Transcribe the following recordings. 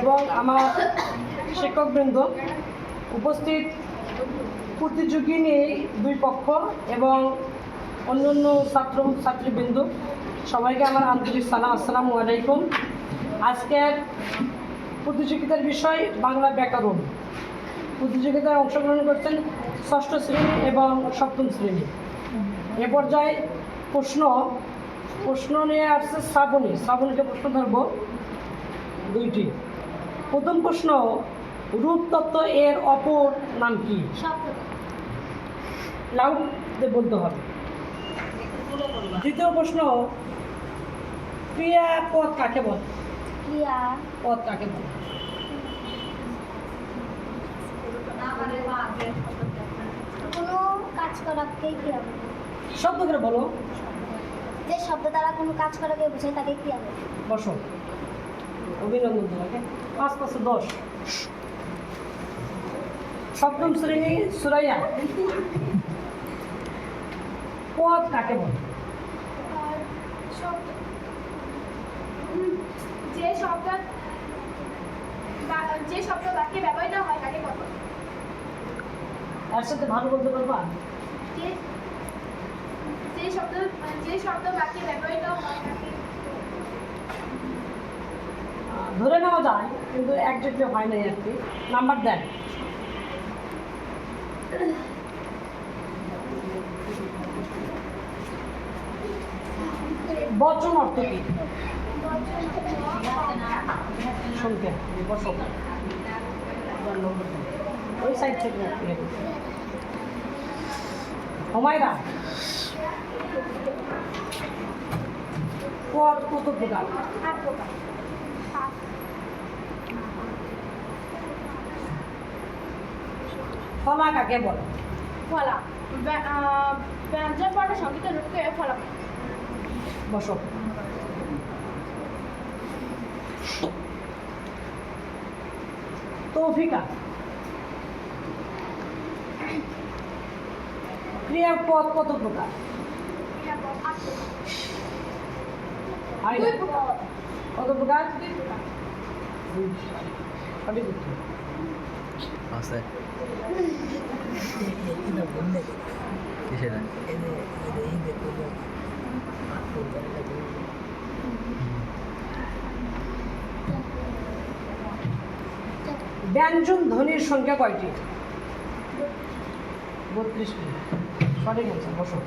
এবং আমার শিক্ষকবৃন্দ উপস্থিত প্রতিযোগী নিয়ে দুই পক্ষ এবং অন্যান্য ছাত্র ছাত্রীবৃন্দ, সবাইকে আমার আন্তরিক সালাম, আসসালামু আলাইকুম। আজকের প্রতিযোগিতার বিষয় বাংলা ব্যাকরণ। প্রতিযোগিতায় অংশগ্রহণ করছেন ষষ্ঠ শ্রেণি এবং সপ্তম শ্রেণি। এ পর্যায়ে প্রশ্ন প্রশ্ন নিয়ে আসছে শ্রাবণী। শ্রাবণীকে প্রশ্ন ধরবো। দুইটি। প্রথম প্রশ্ন রূপতত্ত্ব এর অপর নাম কি? লাউড বলতে হবে। দ্বিতীয় প্রশ্ন ক্রিয়া পদ কাকে বলে? ক্রিয়া। পদ কাকে বলে? কোনো কাজ করাকে শব্দ করে বলো। যে শব্দ দ্বারা কোনো কাজ করাকে বোঝায় তাকে ক্রিয়া বলে। বসো। অভিনন্দন তোমাকে। পাঁচ পাঁচশো দশ। সপ্তম শ্রেণি সুরাইয়া। পদ কাকে বলে? যে শব্দ যে শব্দ বাক্যে ব্যবহৃত হয় তাকে কত এর সাথে ভালো বলতে পারবা? যে শব্দ যে শব্দ বাক্যে ব্যবহৃত হয় তাকে ধরে নেওয়া যায়, কিন্তু একজাক্টলি হয় নাই আর কি। নাম্বার দেন। বচন অর্থ কি? শুনতে ওই সাইড থেকে কত প্রকার? ফলা কাকে বলে? ফলা। ব্যঞ্জন বর্ণ সংগীত রূপকে ফলা। বসো। তৌফিকা ক্রিয়াপদ কত প্রকার। কত প্রকার। আছে। ব্যঞ্জন ধ্বনির সংখ্যা কয়টি? বত্রিশটি। সঠিক আছে বসো।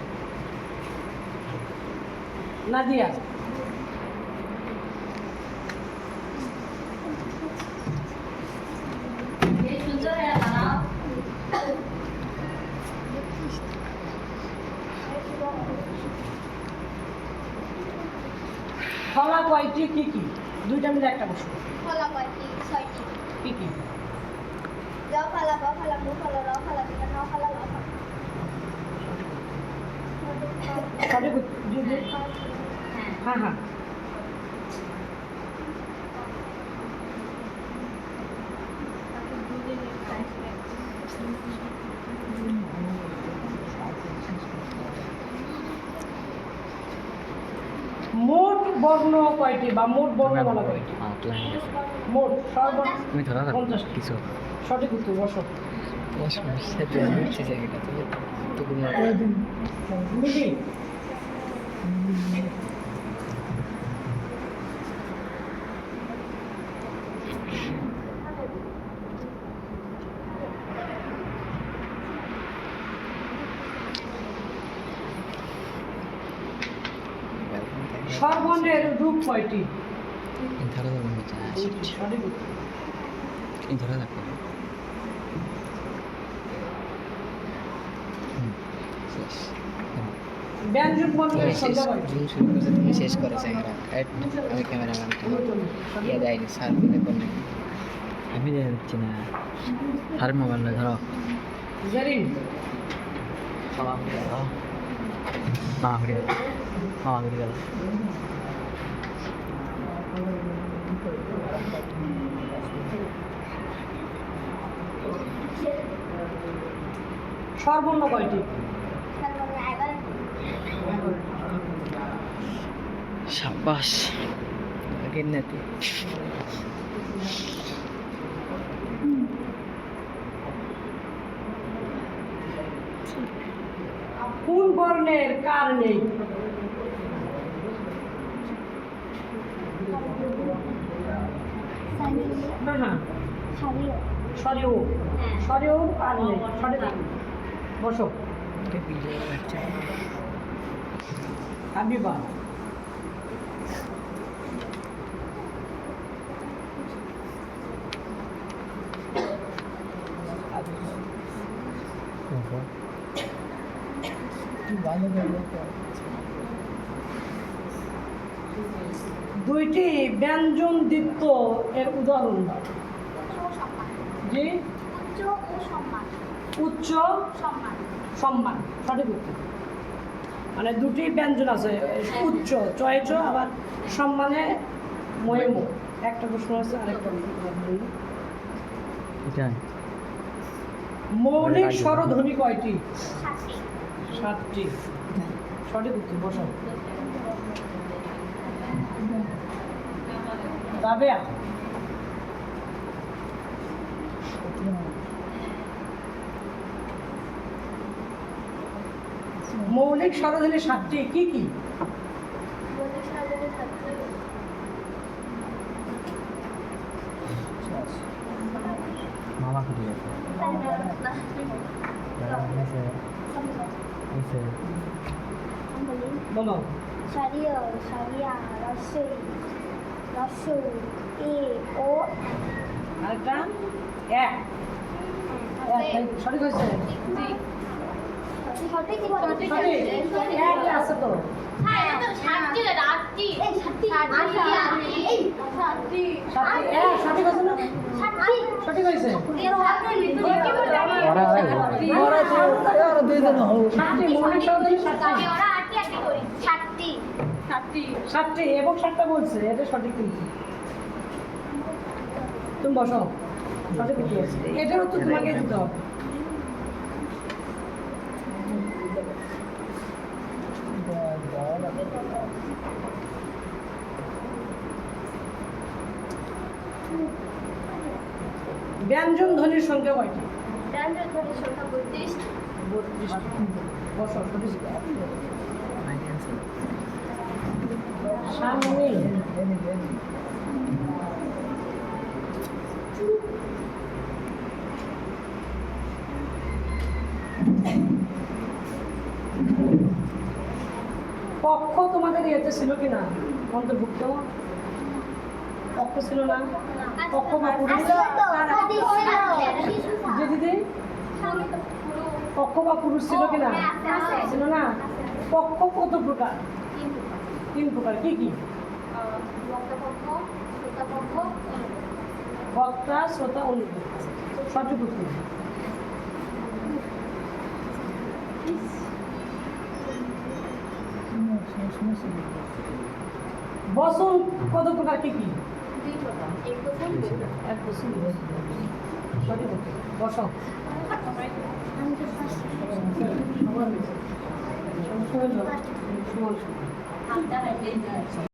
নাদিয়া। কয়টি কি কি? দুইটা মিলে একটা বসো। ফলা ছয়টি। কি কি? জ ফলা ব ফলা মু ফলা র ফলা বিটা ন ফলা ল ফলা। সঠিক উত্তর। জি, জি। হ্যাঁ হ্যাঁ মোট বর্ণ কয়টি বা মোট বর্ণমালা কয়টি? মোট সর্বর্ণ পঞ্চাশ। কিছু। সঠিক উত্তর বসো। সেটা সর্বর্ণের রূপ কয়টি? ধরা এই ধরা হুম, শেষ। করেছে আমি ক্যামেরাম্যান ইয়ে দেয়নি স্যার বলে করলে আমি দিয়ে দিচ্ছি না। আর মোবাইল ধরো। জেরিন মামা ঘুরে গেল মামা ঘুরে গেল মামা ঘুরে গেল সর্বর্ণ কয়টি সর্বর্ণ এগারো সাবাস আগের নাতি বর্ণের কারণে সরেও। সরেও কার নেই? সরে বসো। হাবিবা ভালো দুইটি ব্যঞ্জন দ্বিত্ব এর উদাহরণ জি? উচ্চ সম্মান। উচ্চ সম্মান সম্মান সঠিক উত্তর। মানে দুটি ব্যঞ্জন আছে উচ্চ চয় চ আবার সম্মানে ময়ে মো একটা প্রশ্ন আছে আরেকটা মৌলিক স্বরধ্বনি কয়টি? সাতটি। সঠিক উত্তর বসাও। রাবেয়া মৌলিক স্বরধ্বনি সাতটি কি কি? সাজানো থাকতে গেছে বলো। শাড়িও শাড়িয়া রসই রসু এ ও। আরেকটা এক। এক, সঠিক হয়েছে? সঠিক সঠিক। এক আছে তো। হ্যাঁ তো সাতটি রাতটি এই সাতটি সাতটি এই সাতটি সাতটি এক সঠিক হয়েছে সাতটি। এবং সাতটা বলছে এটা সঠিক কিন্তু। তুমি বসো। সঠিক তোমাকে দিতে হবে। ব্যঞ্জন ধ্বনির সংখ্যা কয়টি? ব্যঞ্জন ধ্বনির সংখ্যা বত্রিশ। পক্ষ তোমাদের ইয়েতে ছিল কি না অন্তর্ভুক্ত পক্ষ ছিল না? পক্ষ বা পুরুষ দিদি। পক্ষ বা পুরুষ ছিল কি না? ছিল না? পক্ষ কত প্রকার? তিন প্রকার। কি কি? বক্তা শ্রোতা অনুভূতি সঠিক উত্তর। বসন কত প্রকার? কি কি? এক বসন। সঠিক উত্তর। বসন। সমান